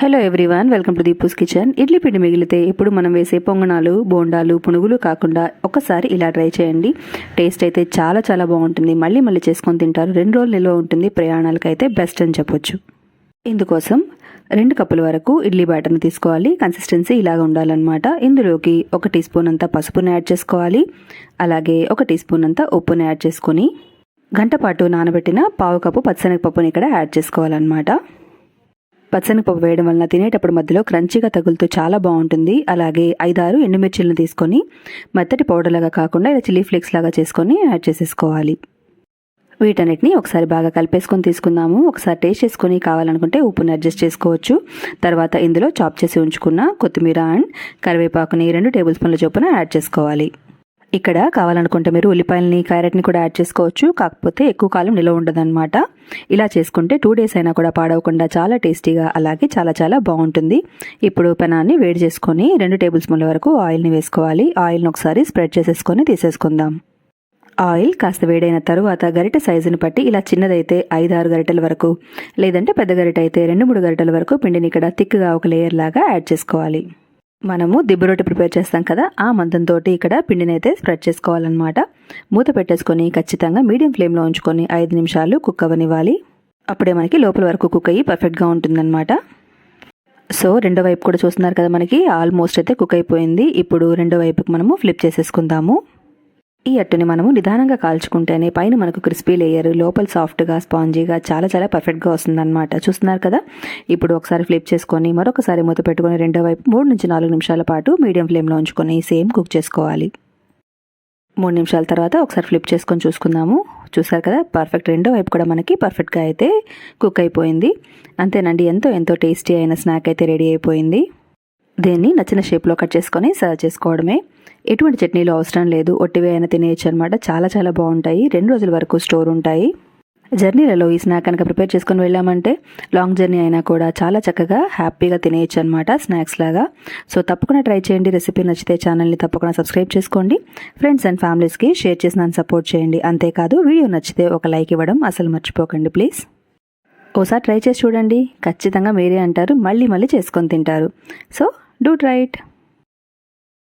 Hello everyone welcome to Deepu's kitchen idli పిండి మిగిలితే ఇప్పుడు మనం వేసే పొంగనాలు బోండాలు పునుగులు కాకుండా ఒకసారి ఇలా ట్రై చేయండి. టేస్ట్ అయితే చాలా చాలా బాగుంటుంది. మళ్ళీ మళ్ళీ చేసుకొని తింటారు. రెండు రోజులు నిల్వ ఉంటుంది. ప్రయాణాలకైతే బెస్ట్ అని చెప్పొచ్చు. ఇందుకోసం రెండు కప్పుల వరకు ఇడ్లీ బ్యాటర్ని తీసుకోవాలి. కన్సిస్టెన్సీ ఇలాగ ఉండాలన్నమాట. ఇందులోకి ఒక టీ స్పూన్ అంతా పసుపుని యాడ్ చేసుకోవాలి. అలాగే ఒక టీ స్పూన్ అంతా ఉప్పుని యాడ్ చేసుకొని గంట పాటు నానబెట్టిన పావు కప్పు పచ్చనగపప్పుని ఇక్కడ యాడ్ చేసుకోవాలన్నమాట. పచ్చనగపప్పు వేయడం వలన తినేటప్పుడు మధ్యలో క్రంచీగా తగులుతూ చాలా బాగుంటుంది. అలాగే ఐదారు ఎండుమిర్చిలను తీసుకొని మెత్తటి పౌడర్లాగా కాకుండా ఇలా చిల్లీ ఫ్లేక్స్ లాగా చేసుకొని యాడ్ చేసేసుకోవాలి. వీటన్నిటిని ఒకసారి బాగా కలిపేసుకొని తీసుకుందాము. ఒకసారి టేస్ట్ చేసుకొని కావాలనుకుంటే ఉప్పుని అడ్జస్ట్ చేసుకోవచ్చు. తర్వాత ఇందులో చాప్ చేసి ఉంచుకున్న కొత్తిమీర అండ్ కరివేపాకుని రెండు టేబుల్ స్పూన్ల చొప్పున యాడ్ చేసుకోవాలి. ఇక్కడ కావాలనుకుంటే మీరు ఉల్లిపాయలని క్యారెట్ని కూడా యాడ్ చేసుకోవచ్చు. కాకపోతే ఎక్కువ కాలం నిల్వ ఉండదన్నమాట. ఇలా చేసుకుంటే టూ డేస్ అయినా కూడా పాడవకుండా చాలా టేస్టీగా అలాగే చాలా చాలా బాగుంటుంది. ఇప్పుడు పెనాన్ని వేడి చేసుకొని రెండు టేబుల్ స్పూన్ల వరకు ఆయిల్ని వేసుకోవాలి. ఆయిల్ని ఒకసారి స్ప్రెడ్ చేసేసుకొని తీసేసుకుందాం. ఆయిల్ కాస్త వేడైన తరువాత గరిట సైజుని బట్టి ఇలా చిన్నదైతే ఐదు ఆరు గరిటెల వరకు లేదంటే పెద్ద గరిట అయితే రెండు మూడు గరిటెల వరకు పిండిని ఇక్కడ థిక్గా ఒక లేయర్ లాగా యాడ్ చేసుకోవాలి. మనము దిబ్బ ప్రిపేర్ చేస్తాం కదా ఆ మందంతో ఇక్కడ పిండిని అయితే స్ప్రెడ్ చేసుకోవాలన్నమాట. మూత పెట్టేసుకొని ఖచ్చితంగా మీడియం ఫ్లేమ్లో ఉంచుకొని ఐదు నిమిషాలు కుక్ అవ్వనివ్వాలి. అప్పుడే మనకి లోపల వరకు కుక్ అయ్యి పర్ఫెక్ట్గా ఉంటుందన్నమాట. సో రెండో వైపు కూడా చూస్తున్నారు కదా మనకి ఆల్మోస్ట్ అయితే కుక్ అయిపోయింది. ఇప్పుడు రెండో వైపుకి మనము ఫ్లిప్ చేసేసుకుందాము. ఈ అట్టుని మనము నిదానంగా కాల్చుకుంటేనే పైన మనకు క్రిస్పీ లేయర్ లోపల సాఫ్ట్గా స్పాంజీగా చాలా చాలా పర్ఫెక్ట్గా వస్తుందన్నమాట. చూస్తున్నారు కదా? ఇప్పుడు ఒకసారి ఫ్లిప్ చేసుకొని మరొకసారి మూత పెట్టుకొని రెండో వైపు మూడు నుంచి నాలుగు నిమిషాల పాటు మీడియం ఫ్లేమ్లో ఉంచుకొని సేమ్ కుక్ చేసుకోవాలి. మూడు నిమిషాల తర్వాత ఒకసారి ఫ్లిప్ చేసుకొని చూసుకుందాము. చూసారు కదా? పర్ఫెక్ట్ రెండో వైపు కూడా మనకి పర్ఫెక్ట్గా అయితే కుక్ అయిపోయింది. అంతేనండి ఎంతో ఎంతో టేస్టీ అయిన స్నాక్ అయితే రెడీ అయిపోయింది. దీన్ని నచ్చిన షేప్లో కట్ చేసుకొని సర్వ్ చేసుకోవడమే. ఎటువంటి చట్నీలు అవసరం లేదు. ఒట్టివే అయినా తినేయచ్చు అనమాట చాలా చాలా బాగుంటాయి. రెండు రోజుల వరకు స్టోర్ ఉంటాయి. జర్నీలలో ఈ స్నాక్ కనుక ప్రిపేర్ చేసుకొని వెళ్ళామంటే లాంగ్ జర్నీ అయినా కూడా చాలా చక్కగా హ్యాపీగా తినేయచ్చు అనమాట స్నాక్స్ లాగా. సో తప్పకుండా ట్రై చేయండి. రెసిపీ నచ్చితే ఛానల్ని తప్పకుండా సబ్స్క్రైబ్ చేసుకోండి. ఫ్రెండ్స్ అండ్ ఫ్యామిలీస్కి షేర్ చేసి నన్ను సపోర్ట్ చేయండి. అంతేకాదు వీడియో నచ్చితే ఒక లైక్ ఇవ్వడం అసలు మర్చిపోకండి ప్లీజ్. ఓసారి ట్రై చేసి చూడండి. ఖచ్చితంగా మీరే అంటారు. మళ్ళీ మళ్ళీ చేసుకొని తింటారు. So do try it.